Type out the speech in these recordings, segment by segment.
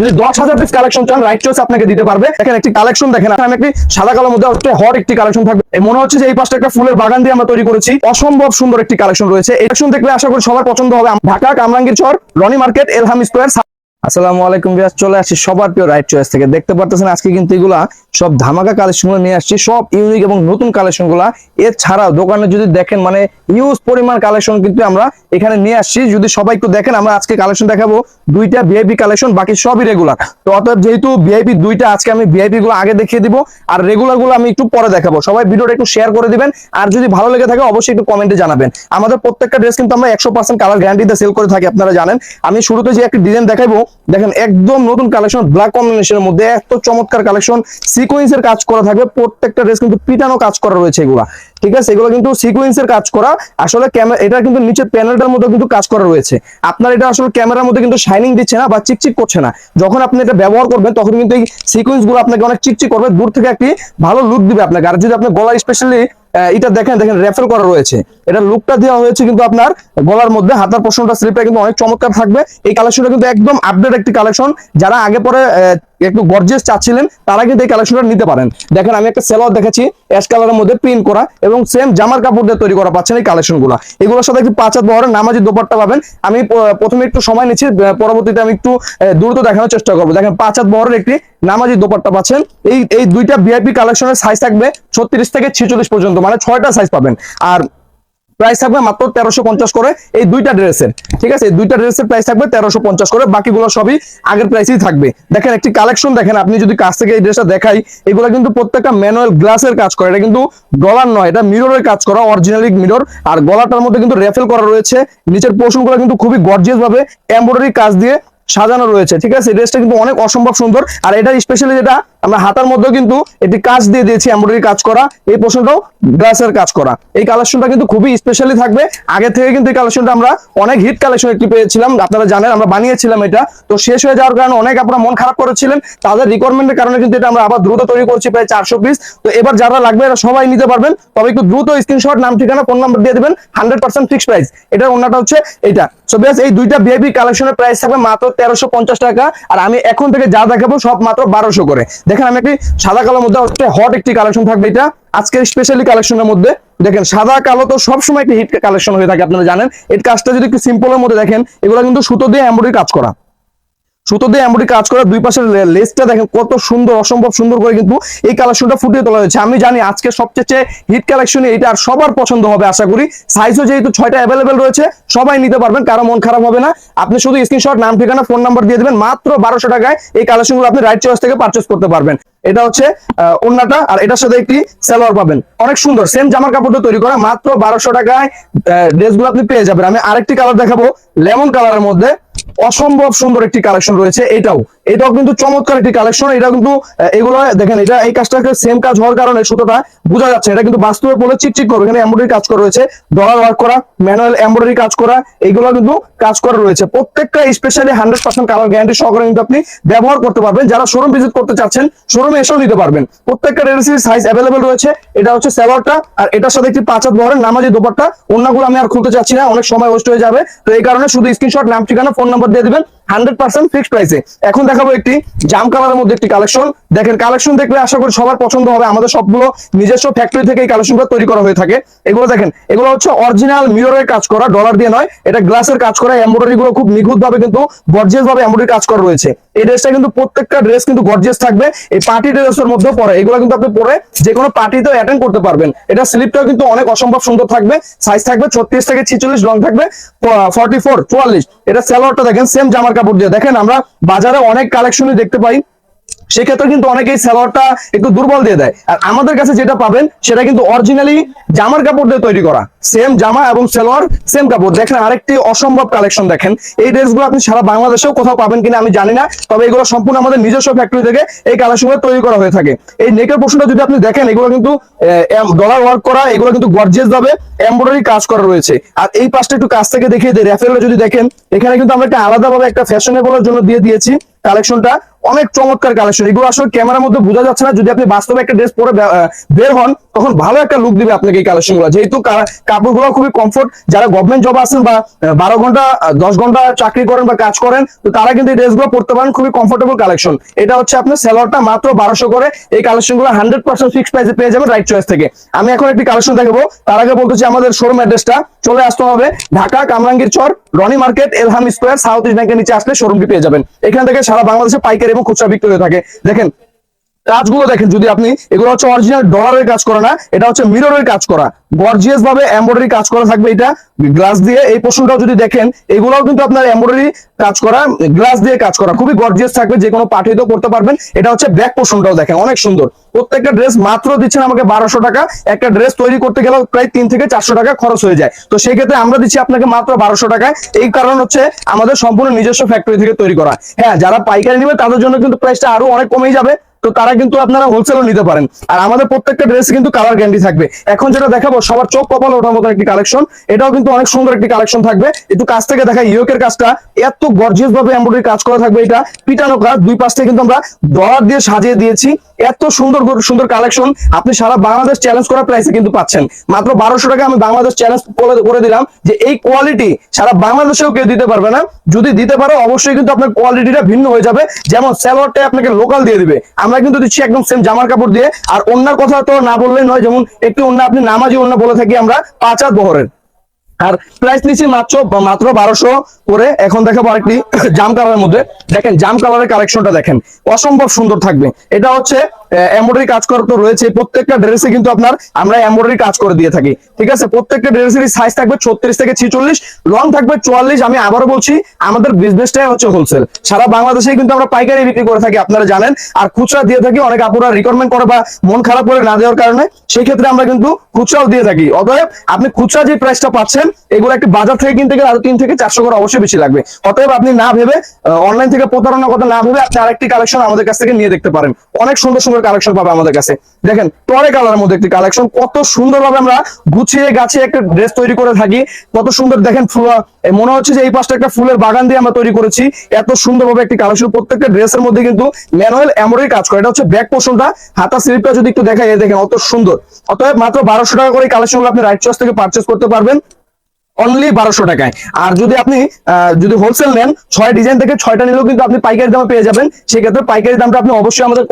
যদি দশ হাজার পিস কালেকশন চান রাইট চয়েস আপনাকে দিতে পারবে। এখানে একটি কালেকশন দেখেন আপনার একটি সাদা কালোর মধ্যে হট একটি কালেকশন থাকবে। মনে হচ্ছে যে এই পাশটা একটা ফুলের বাগান দিয়ে আমরা তৈরি করেছি। অসম্ভব সুন্দর একটি কালেকশন রয়েছে। এই কালেকশন দেখলে আশা করি সবার পছন্দ হবে। ঢাকা, কামরাঙ্গীর চর, রনি মার্কেট, এলহাম স্কোয়ার আসসালামু আলাইকুম বিয়াস চলে আসছি সবার প্রিয় রাইট চয়েস থেকে। দেখতে পারতেছেন আজকে কিন্তু এগুলা সব ধামাকা কালেকশনগুলো নিয়ে আসছি, সব ইউনিক এবং নতুন কালেকশনগুলা। এছাড়াও দোকানে যদি দেখেন মানে ইউজ পরিমাণ কালেকশন কিন্তু আমরা এখানে নিয়ে আসছি। যদি সবাই একটু দেখেন, আমরা আজকে কালেকশন দেখাবো দুইটা ভিআইপি কালেকশন বাকি সবই রেগুলার তো অতএব যেহেতু ভিআইপি দুইটা, আজকে আমি ভিআইপি গুলো আগে দেখিয়ে দিব, আর রেগুলারগুলো আমি একটু পরে দেখাবো। সবাই ভিডিওটা একটু শেয়ার করে দিবেন, আর যদি ভালো লেগে থাকে অবশ্যই একটু কমেন্টে জানাবেন। আমাদের প্রত্যেকটা ড্রেস কিন্তু আমরা একশো পার্সেন্ট কালার গ্যারান্টিতে সেল করে থাকি, আপনারা জানেন। আমি শুরুতে যে একটা ডিজাইন দেখাবো দেখেন, একদম নতুন কালেকশন ব্ল্যাক কম্বিনেশনের মধ্যে এত চমৎকার কালেকশন সিকোয়েন্সের কাজ করা থাকবে, প্রত্যেকটা ড্রেস কিন্তু পিটানো কাজ করা রয়েছে এগুলা। ঠিক আছে? এগুলো কিন্তু সিকোয়েন্সের কাজ করা, আসলে ক্যামেরা এটা কিন্তু নিচের প্যানেলটার মধ্যে কিন্তু কাজ করা রয়েছে। আপনার এটা আসলে ক্যামেরার মধ্যে কিন্তু শাইনিং দিচ্ছে না বা চিকচিক করছে না। যখন আপনি এটা ব্যবহার করবেন, তখন কিন্তু এই সিকোয়েন্সগুলো আপনাকে অনেক চিকচিক করবে, দূর থেকে একটি ভালো লুক দিবে আপনাকে। আর যদি আপনি গলার স্পেশালি এটা দেখেন দেখেন রেফেল করা রয়েছে। এটা লুকটা দেওয়া হয়েছে কিন্তু আপনার গলার মধ্যে, হাতার পোর্শনটা স্লিপটা কিন্তু অনেক চমৎকার থাকবে। এই কালেকশনটা কিন্তু একদম আপডেট একটি কালেকশন যারা আগে পরে একটু গর্জিয়াস চাচ্ছিলেন, তারা কিন্তু এই কালেকশনটা নিতে পারেন। দেখেন, আমি একটা সেলোয়ার দেখাচ্ছি অ্যাশ কালারের মধ্যে প্রিন্ট করা এবং সেম জামার কাপড় দিয়ে তৈরি করা পাচ্ছেন এই কালেকশনগুলো এগুলোর সাথে একটু পাঁচ হাত বহরের নামাজি দোপাট্টা পাবেন। আমি প্রথমে একটু সময় নিচ্ছি পরবর্তীতে আমি একটু দ্রুত দেখানোর চেষ্টা করব। দেখেন, পাঁচ হাত বহরের একটি নামাজি দোপাট্টা পাচ্ছেন। এই এই দুইটা ভিআইপি কালেকশনের সাইজ থাকবে ছত্রিশ থেকে ছেচল্লিশ পর্যন্ত মানে ছয়টা সাইজ পাবেন। আর প্রাইস থাকবে মাত্র তেরোশো পঞ্চাশ করে এই দুইটা ড্রেসের ঠিক আছে? এই দুইটা ড্রেসের প্রাইস থাকবে তেরোশো পঞ্চাশ করে। বাকিগুলো সবই আগের প্রাইসেই থাকবে। দেখেন, একটি কালেকশন দেখেন, আপনি যদি কাছ থেকে এই ড্রেসটা দেখাই, এগুলো কিন্তু প্রত্যেকটা ম্যানুয়াল গ্লাসের কাজ করে। এটা কিন্তু ডলার নয়, এটা মিররের কাজ করা অরিজিনালি মিরর আর গলাটার মধ্যে কিন্তু রেফেল করা রয়েছে। নিচের পোর্শনগুলো কিন্তু খুবই গর্জিয়াস ভাবে এমব্রয়ডারি কাজ দিয়ে সাজানো রয়েছে। ঠিক আছে? এই ড্রেসটা কিন্তু অনেক অসম্ভব সুন্দর। আর এটা স্পেশালি যেটা আমরা হাতার মধ্যেও কিন্তু এটি কাজ দিয়ে দিয়েছি এমব্রয়ডারি কাজ করা। এই পোর্শনটাও গ্লাসের কাজ করা। এই কালেকশনটা কিন্তু খুবই স্পেশালি থাকবে। আগে থেকে কিন্তু এই কালেকশনটা আমরা অনেক হিট কালেকশন একটি পেয়েছিলাম। আপনারা জানেন, আমরা বানিয়েছিলাম এটা। তো শেষ হয়ে যাওয়ার কারণে অনেক আপনারা মন খারাপ করেছিলেন। তাদের রিকোয়ারমেন্টের কারণে কিন্তু এটা আমরা আবার দ্রুত তৈরি করছি, প্রায় চারশো পিস তো এবার যারা লাগবে, এরা সবাই নিতে পারবেন। তবে একটু দ্রুত স্ক্রিনশট নাম, ঠিকানা ফোন নাম্বার দিয়ে দেবেন। হান্ড্রেড পার্সেন্ট ফিক্স প্রাইস এটার অন্যটা হচ্ছে এটা সো বেশ, এই দুইটা ভিআইপি কালেকশনের প্রাইস থাকবে মাত্র তেরোশো টাকা। আর আমি এখন থেকে যা দেখাবো, সব মাত্র বারোশো করে। দেখেন আমি একটি সাদা কালোর মধ্যে হচ্ছে হট একটি কালেকশন থাকবে এটা। আজকের স্পেশালি কালেকশনের মধ্যে, দেখেন সাদা কালো তো সবসময় একটি হিট কালেকশন হয়ে থাকে, আপনারা জানেন। এর কাজটা যদি একটু সিম্পলের মধ্যে দেখেন, এগুলো কিন্তু সুতো দিয়ে এমব্রয়ডারি কাজ করা। সুতো দিয়ে এমব্রয়ডারি কাজ করা দুই পাশের লেসটা দেখেন কত সুন্দর, অসম্ভব সুন্দর করে কিন্তু এই কালেকশনটা ফুটিয়ে তোলা হয়েছে। আমি জানি আজকে সবচেয়ে হিট কালেকশন এটা আর সবার পছন্দ হবে, আশা করি। সাইজও যেহেতু ছয়টা অ্যাভেলেবেল রয়েছে, সবাই নিতে পারবেন, কারও মন খারাপ হবে না। আপনি শুধু স্ক্রিনশট নাম, ঠিকানা ফোন নাম্বার দিয়ে দেবেন, মাত্র বারোশো টাকায় এই কালেকশনগুলো আপনি রাইট চয়েস থেকে পারচেস করতে পারবেন। এটা হচ্ছে ওড়নাটা, আর এটার সাথে একটি সালোয়ার পাবেন। অনেক সুন্দর সেম জামার কাপড়টা তৈরি করা, মাত্র বারোশো টাকায় ড্রেসগুলো আপনি পেয়ে যাবেন। আমি আরেকটি কালার দেখাবো লেমন কালারের মধ্যে। অসম্ভব সুন্দর একটি কালেকশন রয়েছে এটাও। এটাও কিন্তু চমৎকার একটি কালেকশন এটা কিন্তু এগুলো, দেখেন, এটা এই কাজটা সেম কাজ হওয়ার কারণে সুতোটা বোঝা যাচ্ছে, এটা কিন্তু বাস্তবে বলে চিকচিক করবে এখানে এমব্রয়ডারি কাজ করা রয়েছে ডলার ওয়ার্ক করা ম্যানুয়াল এমব্রয়ডারি কাজ করা এইগুলো কিন্তু কাজ করা রয়েছে। প্রত্যেকটা specially hundred percent colour guarantee সহকারে কিন্তু আপনি ব্যবহার করতে পারবেন, যারা শোরুম ভিজিট করতে চাচ্ছেন শোরুমে এসেও নিতে পারবেন। প্রত্যেকটা ড্রেসের সাইজ অ্যাভেলেবেল রয়েছে, এটা হচ্ছে স্যালোয়ারটা আর এটার সাথে একটি পাঁচ হাত বহরের নামাজি দোপাট্টা, অন্যগুলো আমি আর খুলতে চাচ্ছি না, অনেক সময় ওয়েস্ট হয়ে যাবে, তো এই কারণে শুধু স্ক্রিনশট নাম, ঠিকানা ফোন নাম্বার দিয়ে দিবেন হান্ড্রেড পার্সেন্ট ফিক্সড প্রাইসে এখন দেখাবো একটি জাম কালারের মধ্যে একটি কালেকশন দেখেন কালেকশন দেখলে আশা করি সবার পছন্দ হবে। আমাদের সবগুলো নিজস্ব ফ্যাক্টরি থেকে এই কালেকশনগুলো তৈরি করা হয়ে থাকে। এগুলো দেখেন, এগুলো হচ্ছে অরিজিনাল মিররের কাজ করা ডলার দিয়ে নয়। এটা গ্লাসের কাজ করা এমব্রয়ডারি গুলো খুব নিখুঁত ভাবে কিন্তু গর্জিয়াস ভাবে এমব্রয়ডারি কাজ করা রয়েছে। এই ড্রেসটা কিন্তু প্রত্যেকটা ড্রেস কিন্তু গর্জিয়াস থাকবে। এই পার্টি ড্রেসের মধ্যে পরে। এগুলো কিন্তু আপনি পরে যে কোনো পার্টিতে অ্যাটেন্ড করতে পারবেন। এটা স্লিপটাও কিন্তু অনেক অসম্ভব সুন্দর থাকবে। সাইজ থাকবে ছত্রিশ থেকে ছিচল্লিশ লং থাকবে ফর্টি ফোর চুয়াল্লিশ। এটা স্যালোয়ারটা দেখেন সেম জামার কাপড় দিয়ে। দেখেন আমরা বাজারে অনেক কালেকশনই দেখতে পাই। সেক্ষেত্রে কিন্তু অনেকেই সালোয়ারটা একটু দুর্বল দিয়ে দেয়। আর আমাদের কাছে যেটা পাবেন, সেটা কিন্তু অরিজিনালি জামার কাপড় দিয়ে তৈরি করা। সেম জামা এবং সালোয়ার সেম কাপড়। দেখেন আরেকটি অসম্ভব কালেকশন দেখেন। এই ড্রেসগুলো আপনি সারা বাংলাদেশেও কোথাও পাবেন কিনা আমি জানি না, তবে এগুলো সম্পূর্ণ আমাদের নিজস্ব ফ্যাক্টরি থেকে এই কালেকশনগুলো তৈরি করা হয়ে থাকে। এই নেকের পোর্শনটা যদি আপনি দেখেন, এগুলো কিন্তু ডলার ওয়ার্ক করা, এগুলো কিন্তু গর্জিয়াস ভাবে এমব্রয়ডারি কাজ করা রয়েছে। আর এই পাশটা একটু কাছ থেকে দেখিয়ে দিই র্যাফেলটা যদি দেখেন, এখানে কিন্তু আমরা একটা আলাদাভাবে একটা ফ্যাশনেবলের জন্য দিয়ে দিয়েছি কালেকশনটা অনেক চমৎকার কালেকশন এগুলো আসলে ক্যামেরার মধ্যে বোঝা যাচ্ছে না। যদি আপনি বাস্তবে একটা ড্রেস পরে বের হন তখন ভালো একটা লুক দিবে আপনাকে এই কালেকশনগুলো। যেহেতু কা- কাপড়গুলো খুবই কমফোর্ট যারা গভর্নমেন্ট জব আছেন বা বারো ঘণ্টা দশ ঘণ্টা চাকরি করেন বা কাজ করেন, তো তারা কিন্তু এই ড্রেসগুলো পড়তে পারেন, খুবই কমফোর্টেবল কালেকশন এটা হচ্ছে আপনার সেলরটা মাত্র বারোশো করে। এই কালেকশনগুলো হান্ড্রেড পার্সেন্ট ফিক্স প্রাইসে পেয়ে যাবেন রাইট চয়েস থেকে। আমি এখন একটি কালেকশন দেখাবো। তার আগে বলতেছি আমাদের শোরুম অ্যাড্রেসটা চলে আসতে হবে Dhaka Kamrangir Char, Roni market, Elham square south east ব্যাংকের নিচে আসলে শোরুমটি পেয়ে যাবেন। এখান থেকে সারা বাংলাদেশে পাইকারি এবং খুচরা বিক্রি হয়ে থাকে। দেখেন কাজগুলো দেখেন, যদি আপনি, এগুলো হচ্ছে অরিজিনাল ডলারের কাজ করা না, এটা হচ্ছে মিররের কাজ করা। গর্জিয়াস ভাবে এমব্রয়ডারি কাজ করা থাকবে এটা গ্লাস দিয়ে। এই পোর্শনটাও যদি দেখেন, এগুলোও কিন্তু আপনার এমব্রয়ডারি কাজ করা গ্লাস দিয়ে কাজ করা। খুবই গর্জিয়াস থাকবে, যে কোনো পাঠিত করতে পারবেন। এটা হচ্ছে ব্যাক পোর্শনটাও দেখেন, অনেক সুন্দর। প্রত্যেকটা ড্রেস মাত্র দিচ্ছেন আমাকে বারোশো টাকা। একটা ড্রেস তৈরি করতে গেলেও প্রায় তিন থেকে চারশো টাকা খরচ হয়ে যায়। তো সেই ক্ষেত্রে আমরা দিচ্ছি আপনাকে মাত্র বারোশো টাকায় এই কারণ হচ্ছে আমাদের সম্পূর্ণ নিজস্ব ফ্যাক্টরি থেকে তৈরি করা। হ্যাঁ যারা পাইকারি নেবে, তাদের জন্য কিন্তু প্রাইসটা আরও অনেক কমেই যাবে। তো তারা কিন্তু আপনারা হোলসেলও নিতে পারেন। আর আমাদের প্রত্যেকটা ড্রেস কিন্তু কালার গ্যান্ডি থাকবে। এখন যেটা দেখাবো, সবার চোখ কপাল ওঠার মতো একটি কালেকশন এটাও কিন্তু অনেক সুন্দর একটি কালেকশন থাকবে। একটু কাছ থেকে দেখা ইউকের কাজটা। এত গর্জিয়াস ভাবে এমব্রয়ডারি কাজ করা থাকবে এটা। পিটানো কাজ, দুই পাশ কিন্তু আমরা ডলার দিয়ে সাজিয়ে দিয়েছি। এত সুন্দর সুন্দর কালেকশন আপনি সারা বাংলাদেশ চ্যালেঞ্জ করা প্রাইসে কিন্তু পাচ্ছেন। মাত্র বারোশো টাকা আমি বাংলাদেশ চ্যালেঞ্জ করে দিলাম যে এই কোয়ালিটি সারা বাংলাদেশেও কেউ দিতে পারবে না। যদি দিতে পারো, অবশ্যই কিন্তু আপনার কোয়ালিটিটা ভিন্ন হয়ে যাবে। যেমন স্যালোয়ারটা আপনাকে লোকাল দিয়ে দিবে। আমরা কিন্তু দিচ্ছি একদম সেম জামার কাপড় দিয়ে। আর অন্যার কথা তো না বললেই নয়, যেমন একটু অন্য আপনি নামাজি অন্য বলে থাকি আমরা পাঁচ বহরের। আর প্রাইস নিচ্ছি মাত্র মাত্র বারোশো করে। এখন দেখাবো আরেকটি জাম কালারের মধ্যে। দেখেন, জাম কালারের কালেকশনটা দেখেন। অসম্ভব সুন্দর থাকবে। এটা হচ্ছে এমব্রয়ডারি কাজ করা তো রয়েছে। প্রত্যেকটা ড্রেসে কিন্তু আপনার আমরা এমব্রয়ডারি কাজ করে দিয়ে থাকি। ঠিক আছে? প্রত্যেকটা ড্রেসেরই সাইজ থাকবে ছত্রিশ থেকে ছিচল্লিশ লং থাকবে চুয়াল্লিশ। আমি আবারও বলছি, আমাদের বিজনেসটাই হচ্ছে হোলসেল সারা বাংলাদেশে কিন্তু আমরা পাইকারি বিক্রি করে থাকি, আপনারা জানেন। আর খুচরা দিয়ে থাকি, অনেক আপুরা রিকোয়ারমেন্ট করে বা মন খারাপ করে না দেওয়ার কারণে, সেই ক্ষেত্রে আমরা কিন্তু খুচরাও দিয়ে থাকি। অতএব, আপনি খুচরা যে প্রাইসটা পাচ্ছেন এগুলো একটি বাজার থেকে কিনতে গেলে আরও তিন থেকে চারশো করে অবশ্যই বেশি লাগবে। অতএব আপনি না ভেবে অনলাইন থেকে প্রতারণার কথা না ভেবে আপনি আরেকটি কালেকশন আমাদের কাছ থেকে নিয়ে দেখতে পারেন। অনেক সুন্দর সুন্দর কালেকশন পাবে আমাদের কাছে। দেখেন টরে কালারের মধ্যে একটি কালেকশন কত সুন্দরভাবে আমরা গুছিয়ে গাছে একটা ড্রেস তৈরি করে থাকি। কত সুন্দর দেখেন মনে হচ্ছে যে এই পাশটা একটা ফুলের বাগান দিয়ে আমরা তৈরি করেছি। এত সুন্দরভাবে একটি কালেকশন প্রত্যেকটা ড্রেসের মধ্যে কিন্তু ম্যানুয়াল এমব্রয়ডারি কাজ করে। এটা হচ্ছে ব্যাক পোর্শনটা হাতা স্লিপটা যদি একটু দেখা যায় দেখেন, অত সুন্দর। অতএব মাত্র বারোশো টাকা করে কালেকশন আপনি রাইট চয়েস থেকে পারচেস করতে পারবেন। অনলি বারোশো টাকায়। আর যদি আপনি যদি হোলসেল নেন, ছয় ডিজাইন থেকে ছয়টা নিলেও কিন্তু আপনি পাইকারি দামে পেয়ে যাবেন। সেক্ষেত্রে পাইকারি দামটা আপনি অবশ্যই আমাদের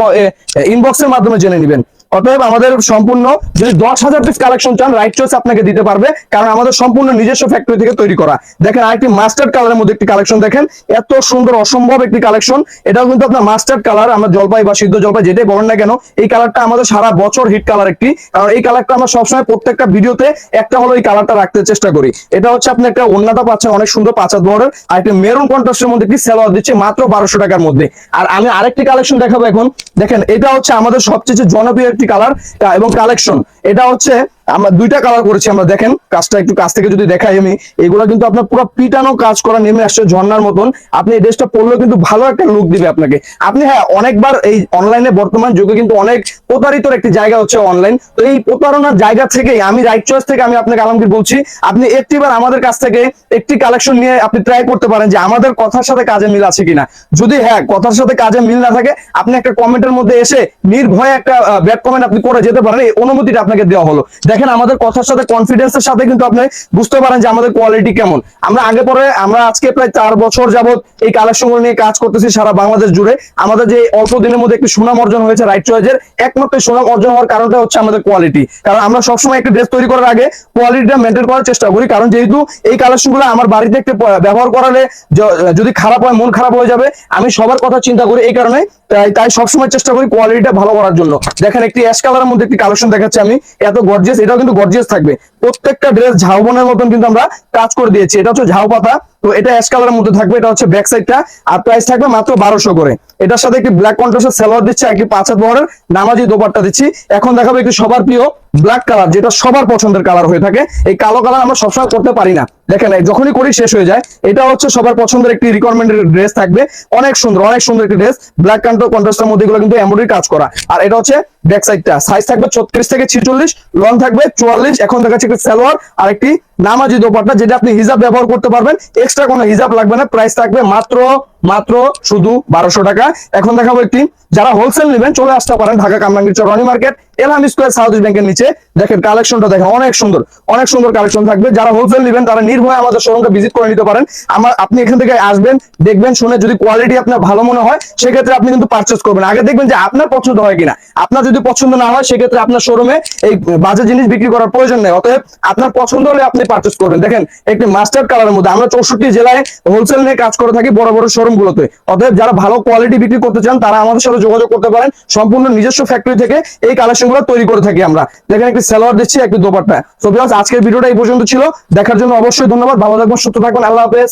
ইনবক্সের মাধ্যমে জেনে নেবেন। অতএব আমাদের সম্পূর্ণ যদি দশ হাজার পিস কালেকশন চান রাইট চয়েস আপনাকে দিতে পারবে, কারণ আমাদের সম্পূর্ণ নিজস্ব ফ্যাক্টরি থেকে তৈরি করা। দেখেন আরেকটি মাস্টার্ড কালারের মধ্যে একটি কালেকশন দেখেন, এত সুন্দর, অসম্ভব একটি কালেকশন এটাও কিন্তু আপনার মাস্টার্ড কালার আমরা জলপাই বা সিদ্ধ জলপাই যেটাই বলেন না কেন, এই কালারটা আমাদের সারা বছর হিট কালার একটি। কারণ এই কালারটা আমরা সবসময় প্রত্যেকটা ভিডিওতে একটা হলো এই কালারটা রাখতে চেষ্টা করি। এটা হচ্ছে আপনি একটা অন্যটা পাচ্ছেন, অনেক সুন্দর পাঁচাত বর্ডার, আর একটা মেরুন কন্ট্রাস্টের মধ্যে একটি সেলোয়ার দিচ্ছে মাত্র বারোশো টাকার মধ্যে। আর আমি আরেকটি কালেকশন দেখাবো এখন। দেখেন, এটা হচ্ছে আমাদের সবচেয়ে জনপ্রিয় একটি কালার এবং কালেকশন এটা হচ্ছে আমরা দুইটা কালার করেছি, আমরা দেখেন, কাজটা একটু কাছ থেকে যদি দেখাই আমি, এগুলো কিন্তু আপনার পুরো পিটানো কাজ করা নেমে আসছে ঝর্ণার মতন। আপনি এই ড্রেসটা পরলেও কিন্তু ভালো একটা লুক দিবে আপনাকে। আপনি হ্যাঁ অনেকবার এই অনলাইনে বর্তমান যুগে কিন্তু অনেক প্রতারিত একটি জায়গা হচ্ছে অনলাইন তো এই প্রতারণার জায়গা থেকে আমি রাইট চয়েস থেকে আমি আপনাকে আলমগীর বলছি, আপনি একটিবার আমাদের কাছ থেকে একটি কালেকশন নিয়ে আপনি ট্রাই করতে পারেন যে আমাদের কথার সাথে কাজে মিল আছে কিনা। যদি হ্যাঁ কথার সাথে কাজে মিল না থাকে, আপনি একটা কমেন্টের মধ্যে এসে নির্ভয়ে একটা ব্যাড কমেন্ট আপনি করে যেতে পারেন, এই অনুমতিটা আপনাকে দেওয়া হলো। দেখেন আমাদের কথার সাথে কনফিডেন্সের সাথে কিন্তু আপনি বুঝতে পারেন যে আমাদের কোয়ালিটি কেমন। আমরা আগে পরে, আমরা আজকে প্রায় চার বছর যাবত এই কালেকশনগুলো নিয়ে কাজ করতেছি সারা বাংলাদেশ জুড়ে। আমাদের যে অল্প দিনের মধ্যে একটি সুনাম অর্জন হয়েছে রাইট চয়েসের একমাত্র সুনাম অর্জন হওয়ার কারণটা হচ্ছে আমাদের কোয়ালিটি কারণ আমরা সবসময় একটা ড্রেস তৈরি করার আগে কোয়ালিটিটা মেনটেন করার চেষ্টা করি। কারণ যেহেতু এই কালেকশনগুলো আমার বাড়িতে একটু ব্যবহার করালে যদি খারাপ হয়, মন খারাপ হয়ে যাবে, আমি সবার কথা চিন্তা করি এই কারণে। তাই তাই সবসময় চেষ্টা করি কোয়ালিটিটা ভালো করার জন্য। দেখেন একটি অ্যাশ কালারের মধ্যে একটি কালেকশন দেখাচ্ছি আমি। এত গর্জিয়াস এটাও কিন্তু গর্জিয়াস থাকবে। প্রত্যেকটা ড্রেস ঝাউবনের মতন কিন্তু আমরা কাজ করে দিয়েছি। এটা হচ্ছে ঝাউ পাতা তো এটা অ্যাশ কালারের মধ্যে থাকবে, এটা হচ্ছে ব্যাক সাইডটা আর প্রাইস থাকবে মাত্র বারোশো করে। এটার সাথে একটি ব্ল্যাক কন্ট্রাস্টের সালোয়ার দিচ্ছে, একটি পাঁচ হাত বহরের নামাজি দোপাট্টা দিচ্ছি। এখন দেখাবো একটি সবার প্রিয় ব্ল্যাক কালার যেটা সবার পছন্দের কালার হয়ে থাকে। এই কালো কালার আমরা সবসময় করতে পারি না। দেখেন যখনই করি শেষ হয়ে যায়। এটা হচ্ছে সবার পছন্দের একটি রিকোয়ারমেন্টের ড্রেস থাকবে। অনেক সুন্দর অনেক সুন্দর একটি ড্রেস ব্ল্যাক কান্টো কন্ট্রাস্টের মধ্যে এগুলো কিন্তু এমব্রয়ডারি কাজ করা। আর এটা হচ্ছে ব্যাক সাইডটা সাইজ থাকবে ছত্রিশ থেকে ছিচল্লিশ লং থাকবে চুয়াল্লিশ। এখন দেখাচ্ছে একটি সালোয়ার আর একটি নামাজি দোপাট্টা যেটা আপনি হিজাব ব্যবহার করতে পারবেন এক্সট্রা কোনো হিজাব লাগবে না প্রাইস থাকবে মাত্র মাত্র শুধু বারোশো টাকা। এখন দেখাবো একটি, যারা হোলসেল নেবেন, চলে আসতে পারেন ঢাকা কামরাঙ্গীর চরণী মার্কেট এলহাম স্কোয়ার সাউথ ব্যাংকের নিচে। দেখেন কালেকশনটা দেখেন, অনেক সুন্দর অনেক সুন্দর কালেকশন থাকবে। যারা হোলসেল নেবেন, তারা নির্ভয়ে আমাদের শোরুমটা ভিজিট করে নিতে পারেন। আমার আপনি এখান থেকে আসবেন, দেখবেন, শুনে যদি কোয়ালিটি আপনার ভালো মনে হয়, সেক্ষেত্রে আপনি কিন্তু পারচেস করবেন। আগে দেখবেন যে আপনার পছন্দ হয় কিনা। আপনার যদি পছন্দ না হয়, সেক্ষেত্রে আপনার শোরুমে এই বাজে জিনিস বিক্রি করার প্রয়োজন নেই। অতএব আপনার পছন্দ হলে আপনি পারচেস করবেন। দেখেন, একটি মাস্টার্ড কালারের মধ্যে আমরা চৌষট্টি জেলায় হোলসেল নিয়ে কাজ করে থাকি, বড় বড় শোরুম গুলোতে অতএব যারা ভালো কোয়ালিটি বিক্রি করতে চান, তারা আমাদের সাথে যোগাযোগ করতে পারেন। সম্পূর্ণ নিজস্ব ফ্যাক্টরি থেকে এই কালেকশনগুলো তৈরি করে থাকি আমরা। দেখেন একটি সেলোয়ার দিচ্ছি, একটি দোপাট্টা। তো আজকের ভিডিওটা এই পর্যন্ত ছিল। দেখার জন্য অবশ্যই ধন্যবাদ। ভালো থাকবেন, সুস্থ থাকবেন। আল্লাহ হাফেজ।